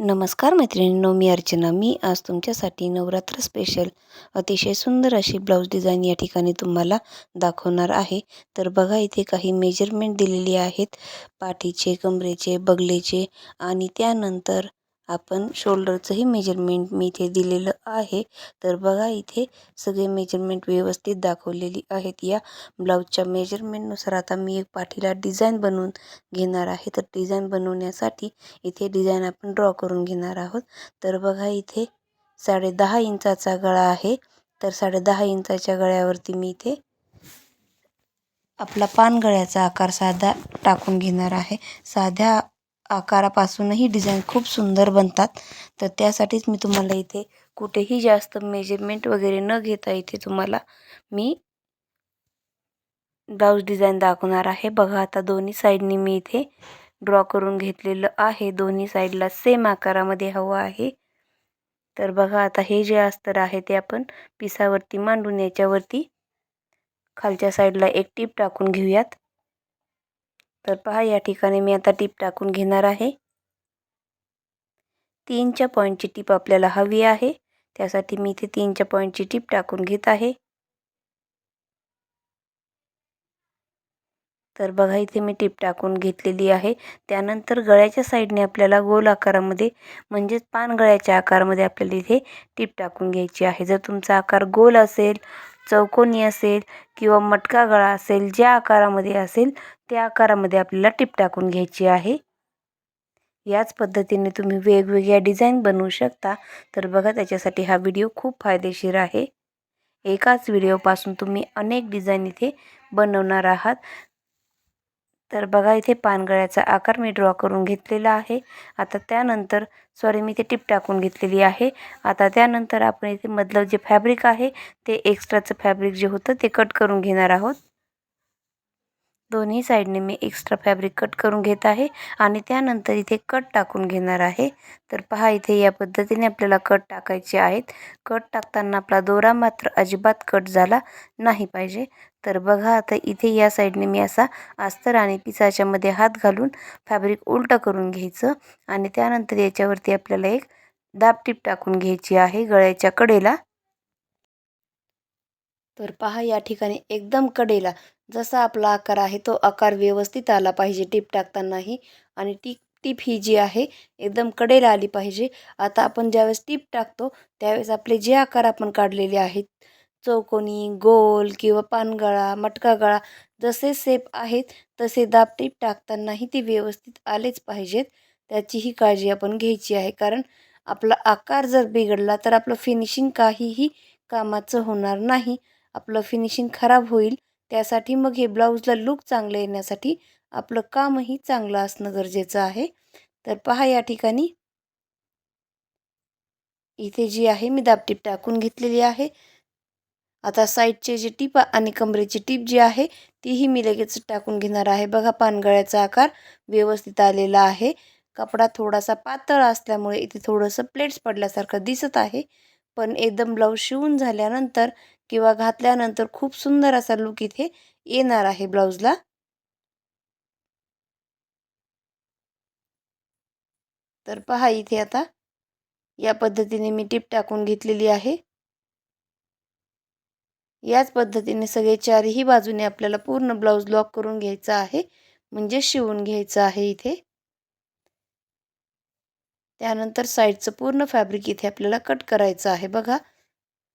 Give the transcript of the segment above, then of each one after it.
नमस्कार मैत्रिणींनो मी अर्चना. मी आज तुमच्यासाठी नवरात्र स्पेशल अतिशय सुंदर अशी ब्लाऊज डिझाईन या ठिकाणी तुम्हाला दाखवणार आहे. तर बघा इथे काही मेजरमेंट दिलेली आहेत. पाठीचे कमरेचे बगलेचे आणि त्यानंतर आपण शोल्डरचंही मेजरमेंट मी इथे दिलेलं आहे. तर बघा इथे सगळे मेजरमेंट व्यवस्थित दाखवलेली आहेत. या ब्लाऊजच्या मेजरमेंटनुसार आता मी एक पाठीला डिझाईन बनवून घेणार आहे. तर डिझाईन बनवण्यासाठी इथे डिझाईन आपण ड्रॉ करून घेणार आहोत. तर बघा इथे साडे दहा इंचाचा गळा आहे. तर साडे दहा इंचाच्या गळ्यावरती मी इथे आपला पानगळ्याचा आकार साधा टाकून घेणार आहे. साध्या आकारापासूनही डिझाईन खूप सुंदर बनतात. तर त्यासाठीच मी तुम्हाला इथे कुठेही जास्त मेजरमेंट वगैरे न घेता इथे तुम्हाला मी ब्लाऊज डिझाईन दाखवणार आहे. बघा आता दोन्ही साईडनी मी इथे ड्रॉ करून घेतलेलं आहे. दोन्ही साईडला सेम आकारामध्ये हवं आहे. तर बघा आता हे जे अस्तर आहे ते आपण पिसावरती मांडून याच्यावरती खालच्या साईडला एक टीप टाकून घेऊयात. तर पहा या ठिकाणी मी आता टीप टाकून घेणार आहे. तीनच्या पॉईंटची टीप आपल्याला हवी आहे. त्यासाठी मी इथे तीनच्या पॉईंटची टीप टाकून घेत आहे. तर बघा इथे मी टीप टाकून घेतलेली आहे. त्यानंतर गळ्याच्या साईडने आपल्याला गोल आकारामध्ये म्हणजेच पान गळ्याच्या आकारामध्ये आपल्याला इथे टीप टाकून घ्यायची आहे. जर तुमचा आकार गोल असेल चौकोनी असेल किंवा मटका गळा असेल ज्या आकारामध्ये असेल त्या आकारामध्ये आपल्याला टीप टाकून घ्यायची आहे. याच पद्धतीने तुम्ही वेगवेगळ्या डिझाईन बनवू शकता. तर बघा त्याच्यासाठी हा व्हिडिओ खूप फायदेशीर आहे. एकाच व्हिडिओपासून तुम्ही अनेक डिझाईन इथे बनवणार आहात. तर बघा इथे पानगळ्याचा आकार मी ड्रॉ करून घेतलेला आहे. आता त्यानंतर सॉरी मी ते टिप टाकून घेतलेली आहे. आता त्यानंतर आपण इथे मधलं जे फॅब्रिक आहे ते एक्स्ट्राचं फॅब्रिक जे होतं ते कट करून घेणार आहोत. दोन्ही साईडने मी एक्स्ट्रा फॅब्रिक कट करून घेत आहे आणि त्यानंतर इथे कट टाकून घेणार आहे. तर पहा इथे या पद्धतीने आपल्याला कट टाकायचे आहेत. कट टाकताना आपला दोरा मात्र अजिबात कट झाला नाही पाहिजे. तर बघा आता इथे या साईडने मी असा अस्तर आणि पिसाच्या मध्ये हात घालून फॅब्रिक उलटं करून घ्यायचं आणि त्यानंतर याच्यावरती आपल्याला एक दाबटीप टाकून घ्यायची आहे गळ्याच्या कडेला. तर पहा या ठिकाणी एकदम कडेला जसा आपला आकार आहे तो आकार व्यवस्थित आला पाहिजे टीप टाकतानाही. आणि टीप टीप ही जी आहे एकदम कडेला आली पाहिजे. आता आपण ज्यावेळेस टीप टाकतो त्यावेळेस आपले जे आकार आपण काढलेले आहेत चौकोनी गोल किंवा पानगळा मटका गळा जसे सेप आहेत तसे दाब टीप टाकतानाही ते व्यवस्थित आलेच पाहिजेत. त्याचीही काळजी आपण घ्यायची आहे कारण आपला आकार जर बिघडला तर आपलं फिनिशिंग काहीही कामाचं होणार नाही. आपलं फिनिशिंग खराब होईल त्यासाठी मग हे ब्लाऊजला लुक चांगलं येण्यासाठी आपलं कामही चांगलं असणं गरजेचं आहे. तर पहा या ठिकाणी. इथे जी आहे मी दाबटीप टाकून घेतलेली आहे. आता साईडचे जे टीप आणि कमरेची टीप जी आहे तीही मी लगेच टाकून घेणार आहे. बघा पानगळ्याचा आकार व्यवस्थित आलेला आहे. कपडा थोडासा पातळ असल्यामुळे इथे थोडंसं प्लेट्स पडल्यासारखं दिसत आहे. पण एकदम ब्लाऊज शिवून झाल्यानंतर किंवा घातल्यानंतर खूप सुंदर असा लुक इथे येणार आहे ब्लाऊजला तर पहा इथे आता या पद्धतीने मी टिप टाकून घेतलेली आहे. याच पद्धतीने सगळे चारही बाजूने आपल्याला पूर्ण ब्लाऊज लॉक करून घ्यायचा आहे म्हणजे शिवून घ्यायचं आहे इथे. त्यानंतर साईडचं पूर्ण फॅब्रिक इथे आपल्याला कट करायचं आहे बघा.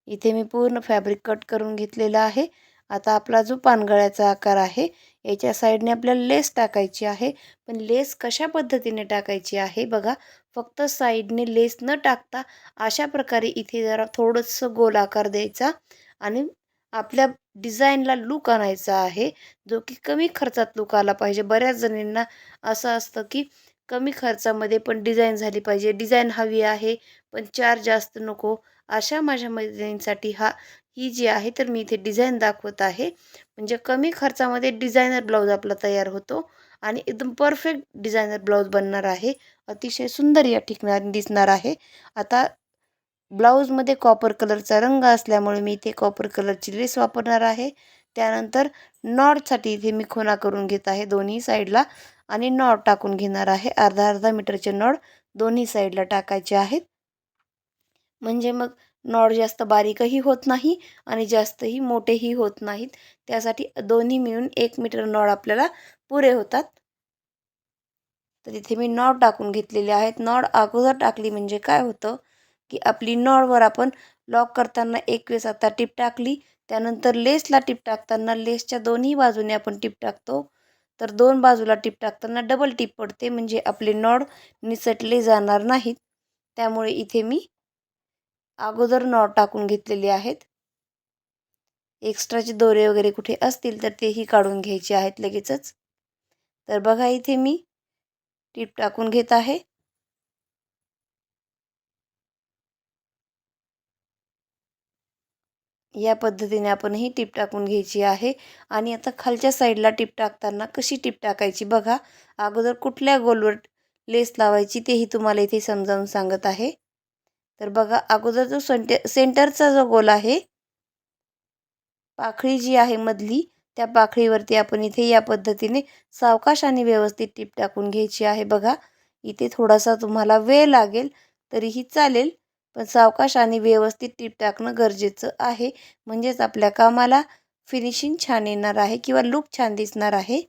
इथे मी पूर्ण फॅब्रिक कट करून घेतलेला आहे. आता आपला जो पानगळ्याचा आकार आहे याच्या साईडने आपल्याला लेस टाकायची आहे. पण लेस कशा पद्धतीने टाकायची आहे बघा फक्त साईडने लेस न टाकता अशा प्रकारे इथे जरा थोडंसं गोल आकार द्यायचा आणि आपल्या डिझाईनला लूक आणायचा आहे जो की कमी खर्चात लूक आला पाहिजे. बऱ्याच जणींना असं असतं की कमी खर्चामध्ये पण डिझाईन झाली पाहिजे. डिझाईन हवी आहे पण चार जास्त नको. अशा माझ्या मैत्रिणींसाठी हा ही जी आहे तर मी इथे डिझाईन दाखवत आहे. म्हणजे कमी खर्चामध्ये डिझायनर ब्लाऊज आपला तयार होतो आणि एकदम परफेक्ट डिझायनर ब्लाऊज बनणार आहे. अतिशय सुंदर या ठिकाणी दिसणार आहे. आता ब्लाऊजमध्ये कॉपर कलरचा रंग असल्यामुळे मी इथे कॉपर कलरची लेस वापरणार आहे. त्यानंतर नॉटसाठी इथे मी खुणा करून घेत आहे दोन्ही साईडला आणि नॉट टाकून घेणार आहे. अर्धा अर्धा मीटरचे नॉट दोन्ही साईडला टाकायचे आहेत. म्हणजे मग नॉड जास्त बारीकही होत नाही आणि जास्तही मोठेही होत नाहीत. त्यासाठी दोन्ही मिळून एक मीटर नॉड आपल्याला पुरे होतात. तर इथे मी नॉड टाकून घेतलेले आहेत. नॉड अगोदर टाकली म्हणजे काय होतं की आपली नॉडवर आपण लॉक करताना एक वेळेस आता टिप टाकली त्यानंतर लेसला टिप टाकताना लेसच्या दोन्ही बाजूने आपण टिप टाकतो. तर दोन बाजूला टिप टाकताना डबल टिप पडते म्हणजे आपले नॉड निसटले जाणार नाहीत. त्यामुळे इथे मी अगोदर नॉट टाकून घेतलेले आहेत. एक्स्ट्राचे दोरे वगैरे कुठे असतील तर तेही काढून घ्यायचे आहेत लगेचच. तर बघा इथे मी टीप टाकून घेत आहे. या पद्धतीने आपण ही टीप टाकून घ्यायची आहे. आणि आता खालच्या साईडला टीप टाकताना कशी टीप टाकायची बघा. अगोदर कुठल्या गोलवर लेस लावायची तेही तुम्हाला इथे समजावून सांगत आहे. तर बघा अगोदर जो सेंटे सेंटरचा जो गोल आहे पाखळी जी आहे मधली त्या पाखळीवरती आपण इथे या पद्धतीने सावकाश आणि व्यवस्थित टीप टाकून घ्यायची आहे बघा. इथे थोडासा तुम्हाला वेळ लागेल तरीही चालेल पण सावकाश आणि व्यवस्थित टीप टाकणं गरजेचं आहे. म्हणजेच आपल्या कामाला फिनिशिंग छान येणार आहे किंवा लुक छान दिसणार आहे.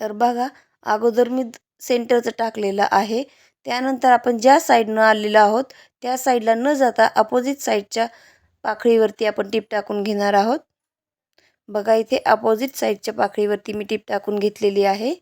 तर बघा अगोदर मी सेंटरचं टाकलेलं आहे. त्यानंतर आपण ज्या साईडनं आलेलो आहोत त्या साईडला न जाता अपोजिट साईडच्या पाखळीवरती आपण टीप टाकून घेणार आहोत. बघा इथे अपोजिट साईडच्या पाखळीवरती मी टीप टाकून घेतलेली आहे.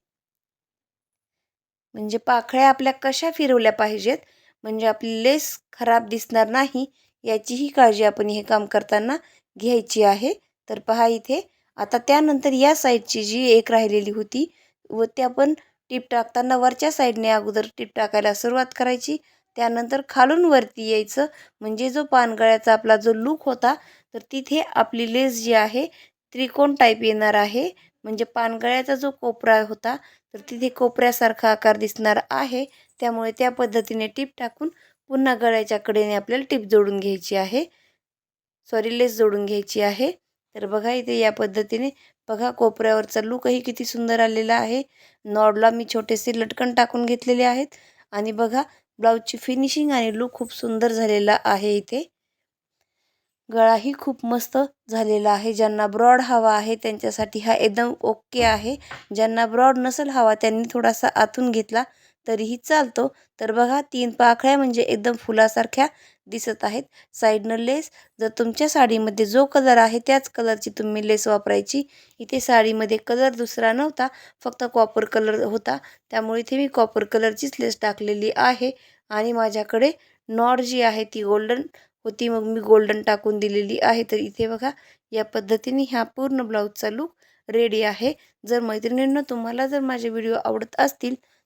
म्हणजे पाखळ्या आपल्या कशा फिरवल्या पाहिजेत? म्हणजे आपली लेस खराब दिसणार नाही याचीही काळजी आपण हे काम करताना घ्यायची आहे. तर पहा इथे आता त्यानंतर या साईडची जी एक राहिलेली होती व ते आपण टीप टाकताना वरच्या साईडने अगोदर टीप टाकायला सुरुवात करायची. त्यानंतर खालून वरती यायचं. म्हणजे जो पानगळ्याचा आपला जो लूक होता तर तिथे आपली लेस जी आहे त्रिकोण टाईप येणार आहे. म्हणजे पानगळ्याचा जो कोपरा होता तर तिथे कोपऱ्यासारखा आकार दिसणार आहे. त्यामुळे त्या पद्धतीने टीप टाकून पुन्हा गळ्याच्या कडेने आपल्याला टीप जोडून घ्यायची आहे. सॉरी लेस जोडून घ्यायची आहे. तर बघा इथे या पद्धतीने. बघा कोपऱ्यावरचा लुकही किती सुंदर आलेला आहे. नॉडला मी छोटेसे लटकन टाकून घेतलेले आहेत. आणि बघा ब्लाऊजची फिनिशिंग आणि लुक खूप सुंदर झालेला आहे इथे. गळाही खूप मस्त झालेला आहे. ज्यांना ब्रॉड हवा आहे त्यांच्यासाठी हा एकदम ओके आहे. ज्यांना ब्रॉड नसेल हवा त्यांनी थोडासा आतून घेतला. तरीही चालतो. तर बघा तीन पाखळ्या म्हणजे एकदम फुलासारख्या दिसत आहेत. साईडनं लेस जर तुमच्या साडीमध्ये जो कलर आहे त्याच कलरची तुम्ही लेस वापरायची. इथे साडीमध्ये कलर दुसरा नव्हता फक्त कॉपर कलर होता. त्यामुळे इथे मी कॉपर कलरचीच लेस टाकलेली आहे. आणि माझ्याकडे नॉड जी आहे ती गोल्डन होती. मग मी गोल्डन टाकून दिलेली आहे. तर इथे बघा या पद्धतीने ह्या पूर्ण ब्लाऊजचा लूक रेडी आहे. जर मैत्रिणींना तुम्हाला जर माझे व्हिडिओ आवडत असतील